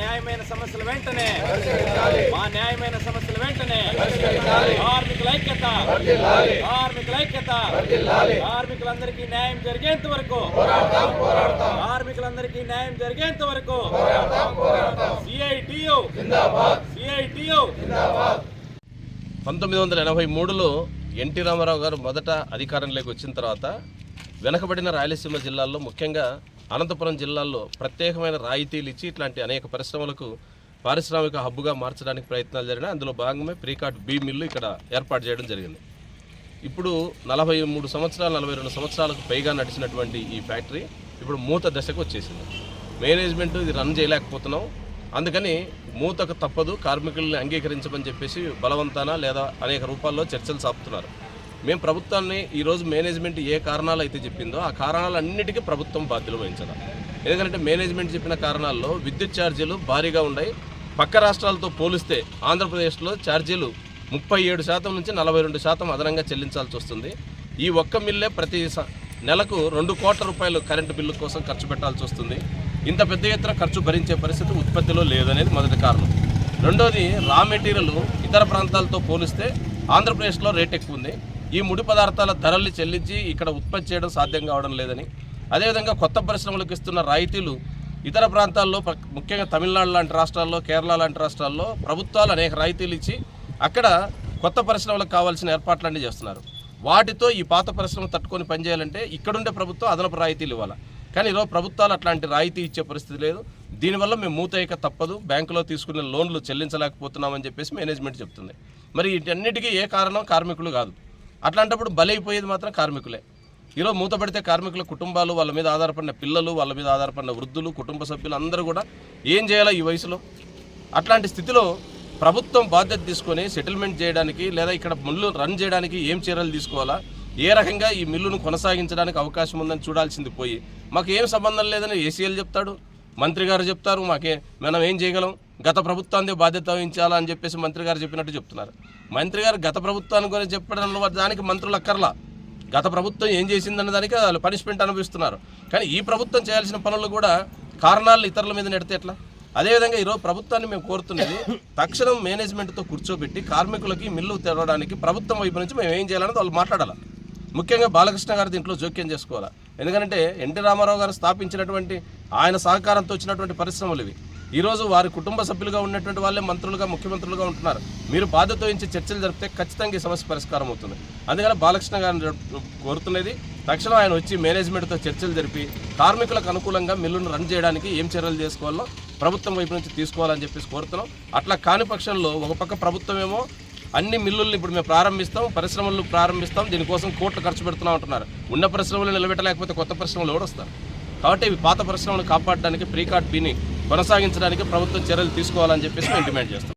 న్యాయమైన సమస్యలు వెంటనే. మా న్యాయమైన సమస్యలు వెంటనే. కార్మికుల ఐక్యత. కార్మికుల ఐక్యత. కార్మికులందరికీ న్యాయం జరిగేంత వరకు. కార్మికులందరికీ న్యాయం జరిగేంత వరకు. సిఐటియు సిఐటియు పంతొమ్మిది వందల ఎనభై మూడులో ఎన్టీ రామారావు గారు మొదట అధికారంలోకి వచ్చిన తర్వాత వెనకబడిన రాయలసీమ జిల్లాల్లో ముఖ్యంగా అనంతపురం జిల్లాల్లో ప్రత్యేకమైన రాయితీలు ఇచ్చి ఇట్లాంటి అనేక పరిశ్రమలకు పారిశ్రామిక హబ్బుగా మార్చడానికి ప్రయత్నాలు జరిగినాయి. అందులో భాగమే ప్రీకాట్ బీ మిల్లు ఇక్కడ ఏర్పాటు చేయడం జరిగింది. ఇప్పుడు నలభై మూడు సంవత్సరాలు నలభై రెండు సంవత్సరాలకు పైగా నడిచినటువంటి ఈ ఫ్యాక్టరీ ఇప్పుడు మూత దశకు వచ్చేసింది. మేనేజ్మెంట్ ఇది రన్ చేయలేకపోతున్నాం. అందుకని మూతకు తప్పదు కార్మికుల్ని అంగీకరించమని చెప్పేసి బలవంతాన లేదా అనేక రూపాల్లో చర్చలు సాపుతున్నారు. మేము ప్రభుత్వాన్ని ఈరోజు మేనేజ్మెంట్ ఏ కారణాలు అయితే చెప్పిందో ఆ కారణాలన్నిటికీ ప్రభుత్వం బాధ్యత వహించడం ఎందుకంటే మేనేజ్మెంట్ చెప్పిన కారణాల్లో విద్యుత్ ఛార్జీలు భారీగా ఉన్నాయి. పక్క రాష్ట్రాలతో పోలిస్తే ఆంధ్రప్రదేశ్లో ఛార్జీలు ముప్పై ఏడు శాతం నుంచి నలభై రెండు శాతం అదనంగా చెల్లించాల్సి వస్తుంది. ఈ ఒక్క మిల్లే ప్రతి నెలకు రెండు కోట్ల రూపాయలు కరెంటు బిల్లు కోసం ఖర్చు పెట్టాల్సి వస్తుంది. ఇంత పెద్ద ఎత్తున ఖర్చు భరించే పరిస్థితి ఉత్పత్తిలో లేదనేది మొదటి కారణం. రెండోది రా మెటీరియల్ ఇతర ప్రాంతాలతో పోలిస్తే ఆంధ్రప్రదేశ్లో రేట్ ఎక్కువ ఉంది. ఈ ముడి పదార్థాల ధరల్ని చెల్లించి ఇక్కడ ఉత్పత్తి చేయడం సాధ్యం కావడం లేదని. అదేవిధంగా కొత్త పరిశ్రమలకు ఇస్తున్న రాయితీలు ఇతర ప్రాంతాల్లో ప్ర- ముఖ్యంగా తమిళనాడు లాంటి రాష్ట్రాల్లో కేరళ లాంటి రాష్ట్రాల్లో ప్రభుత్వాలు అనేక రాయితీలు ఇచ్చి అక్కడ కొత్త పరిశ్రమలకు కావాల్సిన ఏర్పాట్లన్నీ చేస్తున్నారు. వాటితో ఈ పాత పరిశ్రమ తట్టుకొని పనిచేయాలంటే ఇక్కడుండే ప్రభుత్వం అదనపు రాయితీలు ఇవ్వాలి? కానీ ఈరోజు ప్రభుత్వాలు అట్లాంటి రాయితీ ఇచ్చే పరిస్థితి లేదు. దీనివల్ల మేము మూతయ్యక తప్పదు. బ్యాంకులో తీసుకునే లోన్లు చెల్లించలేకపోతున్నామని చెప్పేసి మేనేజ్మెంట్ చెప్తుంది. మరి వీటన్నిటికీ ఏ కారణం? కార్మికులు కాదు. అట్లాంటప్పుడు బలైపోయేది మాత్రం కార్మికులే. ఈరోజు మూతపడితే కార్మికుల కుటుంబాలు వాళ్ళ మీద ఆధారపడిన పిల్లలు వాళ్ళ మీద ఆధారపడిన వృద్ధులు కుటుంబ సభ్యులు అందరూ కూడా ఏం చేయాలో ఈ వయసులో? అట్లాంటి స్థితిలో ప్రభుత్వం బాధ్యత తీసుకొని సెటిల్మెంట్ చేయడానికి లేదా ఇక్కడ మిల్లు రన్ చేయడానికి ఏం చర్యలు తీసుకోవాలా? ఏ రకంగా ఈ మిల్లును కొనసాగించడానికి అవకాశం ఉందని చూడాల్సింది పోయి మాకు ఏం సంబంధం లేదని ఏసీఎల్ చెప్తాడు మంత్రి గారు చెప్తారు మాకే మనం ఏం చేయగలం? గత ప్రభుత్వాన్ని బాధ్యత వహించాలా అని చెప్పేసి మంత్రి గారు చెప్పినట్టు చెప్తున్నారు. మంత్రి గారు గత ప్రభుత్వాన్ని గురించి చెప్పడం దానికి మంత్రులు అక్కర్లా. గత ప్రభుత్వం ఏం చేసిందన్న దానికి వాళ్ళు పనిష్మెంట్ అనుభవిస్తున్నారు. కానీ ఈ ప్రభుత్వం చేయాల్సిన పనులు కూడా కారణాలు ఇతరుల మీద నెడితే ఎట్లా? అదేవిధంగా ఈరోజు ప్రభుత్వాన్ని మేము కోరుతున్నది తక్షణం మేనేజ్మెంట్తో కూర్చోబెట్టి కార్మికులకి మిల్లు తెరవడానికి ప్రభుత్వం వైపు నుంచి మేము ఏం చేయాలని వాళ్ళు మాట్లాడాలి? ముఖ్యంగా బాలకృష్ణ గారు దీంట్లో జోక్యం చేసుకోవాలి? ఎందుకంటే ఎన్టీ రామారావు గారు స్థాపించినటువంటి ఆయన సహకారంతో వచ్చినటువంటి పరిశ్రమలు ఇవి. ఈరోజు వారి కుటుంబ సభ్యులుగా ఉన్నటువంటి వాళ్ళే మంత్రులుగా ముఖ్యమంత్రులుగా ఉంటున్నారు. మీరు బాధ్యత వహించి చర్చలు జరిపితే ఖచ్చితంగా ఈ సమస్య పరిష్కారం అవుతుంది. అందుకని బాలకృష్ణ గారిని కోరుతున్నది తక్షణం ఆయన వచ్చి మేనేజ్మెంట్తో చర్చలు జరిపి కార్మికులకు అనుకూలంగా మిల్లును రన్ చేయడానికి ఏం చర్యలు చేసుకోవాలో ప్రభుత్వం వైపు నుంచి తీసుకోవాలని చెప్పేసి కోరుతున్నాం. అట్లా కాని పక్షంలో ఒక పక్క ప్రభుత్వం ఏమో అన్ని మిల్లుల్ని ఇప్పుడు మేము ప్రారంభిస్తాం పరిశ్రమలు ప్రారంభిస్తాం దీనికోసం కోట్లు ఖర్చు పెడుతున్నాం అంటున్నారు. ఉన్న పరిశ్రమలు నిలబెట్టలేకపోతే కొత్త పరిశ్రమలు ఎవరు వస్తారు కాబట్టి ఇవి పాత పరిశ్రమలు కాపాడడానికి ప్రీకాట్ బిని కొనసాగించడానికి ప్రభుత్వం చర్యలు తీసుకోవాలని చెప్పేసి మేము డిమాండ్ చేస్తాం